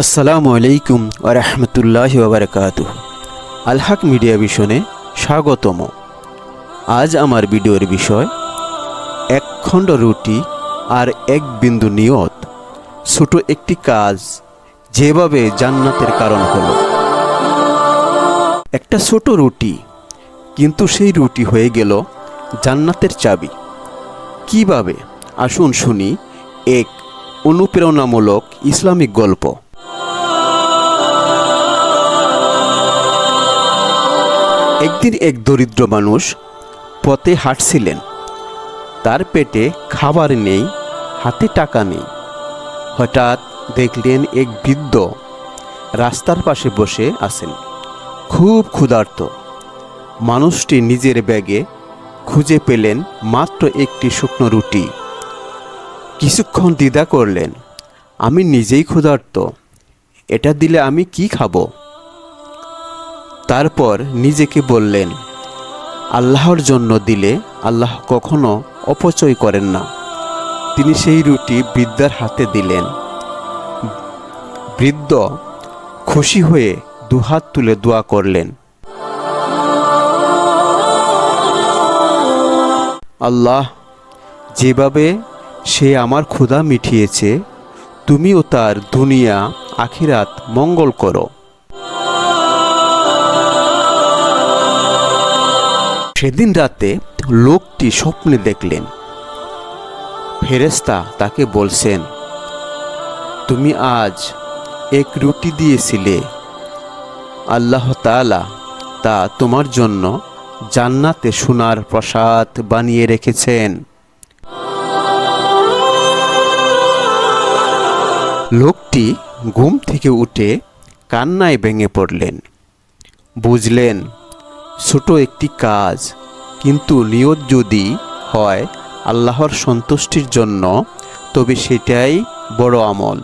আসসালামু আলাইকুম রহমতুল্লাহ ওবরকাত আলহাক মিডিয়া ভিশনে স্বাগতম। আজ আমার ভিডিওর বিষয় এক খণ্ড রুটি আর এক বিন্দু নিয়ত। ছোট একটি কাজ যেভাবে জান্নাতের কারণ হলো। একটা ছোট রুটি, কিন্তু সেই রুটি হয়ে গেল জান্নাতের চাবি। কীভাবে? আসুন শুনি এক অনুপ্রেরণামূলক ইসলামিক গল্প। একদিন এক দরিদ্র মানুষ পথে হাঁটছিলেন। তার পেটে খাবার নেই, হাতে টাকা নেই। হঠাৎ দেখলেন এক বৃদ্ধ রাস্তার পাশে বসে আছেন। খুব ক্ষুধার্ত। মানুষটি নিজের ব্যাগে খুঁজে পেলেন মাত্র একটি শুকনো রুটি। কিছুক্ষণ দ্বিধা করলেন, আমি নিজেই ক্ষুধার্ত, এটা দিলে আমি কি খাব? তারপর নিজেকে বললেন, আল্লাহর জন্য দিলে আল্লাহ কখনো অপচয় করেন না। তিনি সেই রুটি বৃদ্ধার হাতে দিলেন। বৃদ্ধ খুশি হয়ে দুহাত তুলে দোয়া করলেন, আল্লাহ, যেভাবে সে আমার ক্ষুধা মিটিয়েছে, তুমিও তার দুনিয়া, আখিরাত মঙ্গল করো। সেদিন রাতে লোকটি স্বপ্নে দেখলেন। ফেরেস্তা তাকে বলছেন, তুমি আজ এক রুটি দিয়েছিলে। আল্লাহ তাআলা তা তোমার জন্য জান্নাতে সোনার প্রসাদ বানিয়ে রেখেছেন। লোকটি ঘুম থেকে উঠে কান্নায় ভেঙে পড়লেন। বুঝলেন ছোট একটি কাজ। কিন্তু নিয়ত যদি হয় আল্লাহর সন্তুষ্টির জন্য, তবে সেটাই বড় আমল।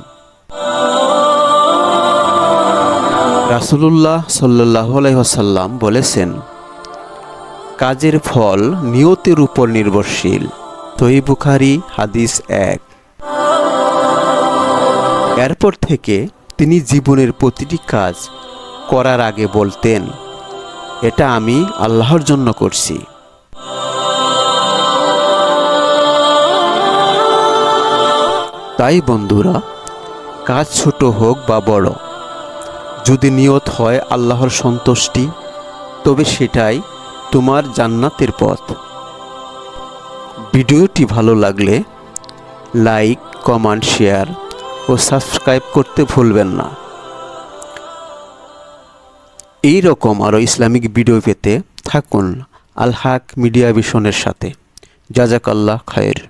রাসুলুল্লাহ সাল্লাহ আলাইসাল্লাম বলেছেন, কাজের ফল নিয়তের উপর নির্ভরশীল। তৈ বুখারি, হাদিস এক। এরপর থেকে তিনি জীবনের প্রতিটি কাজ করার আগে বলতেন এটা আমি আল্লাহর জন্য করছি। তাই বন্ধুরা, কাজ ছোট হোক বা বড়, যদি নিয়ত হয় আল্লাহর সন্তুষ্টি, তবে সেটাই তোমার জান্নাতের পথ। ভিডিওটি ভালো লাগলে লাইক, কমেন্ট, শেয়ার ও সাবস্ক্রাইব করতে ভুলবেন না। এই রকম আরও ইসলামিক ভিডিও পেতে থাকুন আলহাক মিডিয়া ভিশনের সাথে। জাজাকাল্লাহ খায়ের।